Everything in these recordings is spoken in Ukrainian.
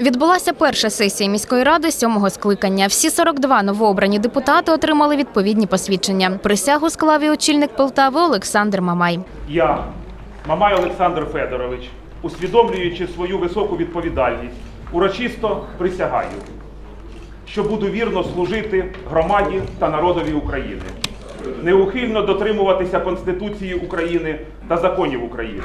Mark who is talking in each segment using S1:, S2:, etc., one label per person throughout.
S1: Відбулася перша сесія міської ради сьомого скликання. Всі 42 новообрані депутати отримали відповідні посвідчення. Присягу склав і очільник Полтави Олександр Мамай.
S2: Я, Мамай Олександр Федорович, усвідомлюючи свою високу відповідальність, урочисто присягаю, що буду вірно служити громаді та народові України, неухильно дотримуватися Конституції України та законів України.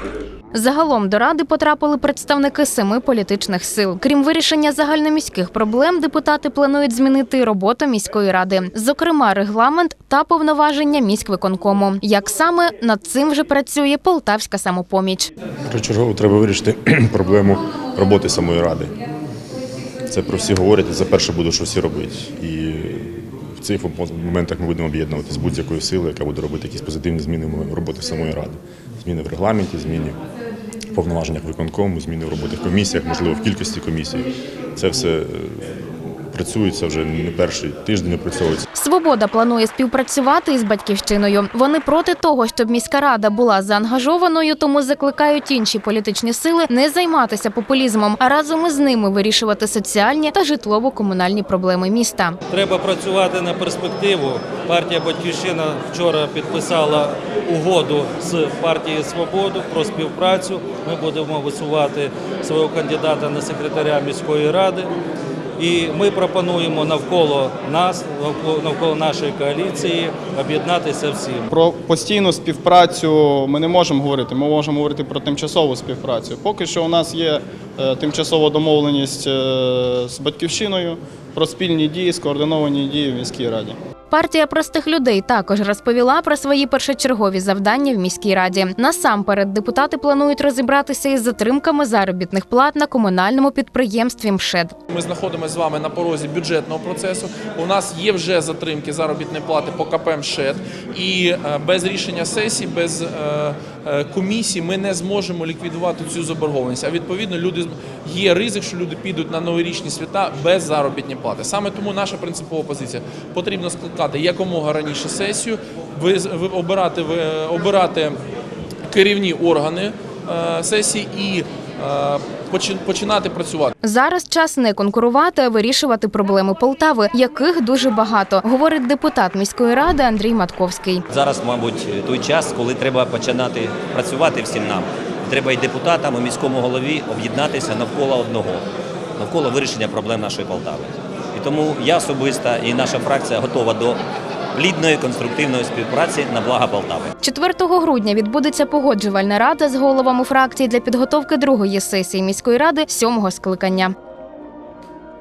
S1: Загалом до ради потрапили представники семи політичних сил. Крім вирішення загальноміських проблем, депутати планують змінити роботу міської ради, зокрема регламент та повноваження міськвиконкому. Як саме над цим вже працює полтавська самопоміч.
S3: Першочергово треба вирішити проблему роботи самої ради. Це про всі говорять, і це перше буде, що всі робить. І цих моментах ми будемо об'єднуватися з будь-якою силою, яка буде робити якісь позитивні зміни в роботи самої ради. Зміни в регламенті, зміни в повноваженнях виконкому, зміни в роботи в комісіях, можливо, в кількості комісій. Це все е, працюється вже не перший тиждень, напрацьовується.
S1: Свобода планує співпрацювати із батьківщиною. Вони проти того, щоб міська рада була заангажованою, тому закликають інші політичні сили не займатися популізмом, а разом із ними вирішувати соціальні та житлово-комунальні проблеми міста.
S4: Треба працювати на перспективу. Партія Батьківщина вчора підписала угоду з партією Свободу про співпрацю. Ми будемо висувати свого кандидата на секретаря міської ради. І ми пропонуємо навколо нас, навколо, нашої коаліції, об'єднатися всім.
S5: Про постійну співпрацю ми не можемо говорити. Ми можемо говорити про тимчасову співпрацю. Поки що у нас є е, тимчасова домовленість е, з батьківщиною про спільні дії, скоординовані дії в міській раді.
S1: Партія простих людей також розповіла про свої першочергові завдання в міській раді. Насамперед, депутати планують розібратися із затримками заробітних плат на комунальному підприємстві МШЕД.
S6: Ми знаходимося з вами на порозі бюджетного процесу. У нас є вже затримки заробітної плати по КП МШЕД. І е, без рішення сесії, без е, е, комісії ми не зможемо ліквідувати цю заборгованість. А відповідно, люди є ризик, що люди підуть на новорічні свята без заробітної плати. Саме тому наша принципова позиція потрібно скликати якомога раніше сесію, обирати, ви, обирати керівні органи е, сесії і е, починати працювати.
S1: Зараз час не конкурувати, а вирішувати проблеми Полтави, яких дуже багато, говорить депутат міської ради Андрій Матковський.
S7: Зараз, мабуть, той час, коли треба починати працювати всім нам. Треба і депутатам, і міському голові об'єднатися навколо одного, навколо вирішення проблем нашої Полтави. І тому я особисто і наша фракція готова до плідної конструктивної співпраці на благо Полтави.
S1: 4 грудня відбудеться погоджувальна рада з головами фракцій для підготовки другої сесії міської ради сьомого скликання.